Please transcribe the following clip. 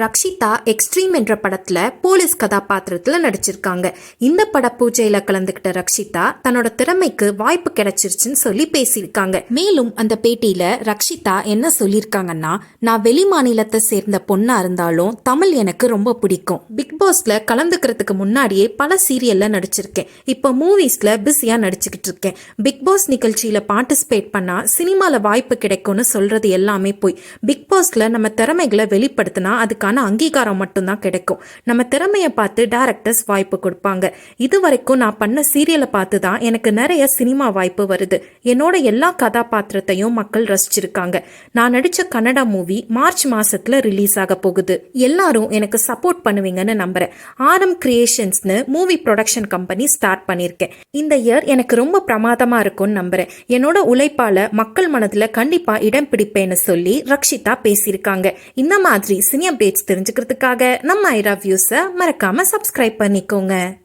Rakshitha extreme என்ற படத்தில் police கதாபாத்திரத்தில் நடிச்சிருக்காங்க. இந்த பட பூஜையில் கலந்துக்கிட்ட ரக்ஷிதா தன்னோட திறமைக்கு வாய்ப்பு கிடைச்சிருச்சுன்னு சொல்லி பேசியிருக்காங்க. மேலும் அந்த பேட்டியில் ரக்ஷிதா என்ன சொல்லியிருக்காங்கன்னா நான் வெளி மாநிலத்தை சேர்ந்த பொண்ணாக இருந்தாலும் தமிழ் எனக்கு ரொம்ப பிடிக்கும். பிக் பாஸில் கலந்துக்கிறதுக்கு முன்னாடியே பல சீரியலில் நடிச்சிருக்கேன். இப்போ மூவிஸில் பிஸியாக நடிச்சுக்கிட்டு இருக்கேன். பிக் பாஸ் நிகழ்ச்சியில் பார்ட்டிசிபேட் பண்ணால் சினிமாவில் வாய்ப்பு கிடைக்கும்னு சொல்கிறது எல்லாமே போய். பிக் பாஸில் நம்ம திறமைகளை வெளிப்படுத்தினா அதுக்கு அதுக்கான அங்கீகாரம் மட்டும்தான் கிடைக்கும். நம்ம திறமையை பார்த்து டேரக்டர்ஸ் வாய்ப்பு கொடுப்பாங்க. இது வரைக்கும் நான் பண்ண சீரியலை பார்த்து தான் எனக்கு நிறைய சினிமா வாய்ப்பு வருது. என்னோட எல்லா கதாபாத்திரத்தையும் மக்கள் ரசிச்சிருக்காங்க. நான் நடிச்ச கன்னடா மூவி மார்ச் மாசத்துல ரிலீஸ் ஆக போகுது. எல்லாரும் எனக்கு சப்போர்ட் பண்ணுவீங்கன்னு நம்புறேன். ஆரம் கிரியேஷன்ஸ்னு மூவி ப்ரொடக்ஷன் கம்பெனி ஸ்டார்ட் பண்ணியிருக்கேன். இந்த இயர் எனக்கு ரொம்ப பிரமாதமா இருக்கும்னு நம்புறேன். என்னோட உழைப்பால மக்கள் மனதுல கண்டிப்பா இடம் பிடிப்பேன்னு சொல்லி ரக்ஷிதா பேசியிருக்காங்க. இந்த மாதிரி சினி அப்டேட்ஸ் தெரிஞ்சுக்கிறதுக்காக நம்ம ஐரா வியூஸை மறக்காம சப்ஸ்கிரைப் பண்ணிக்கோங்க.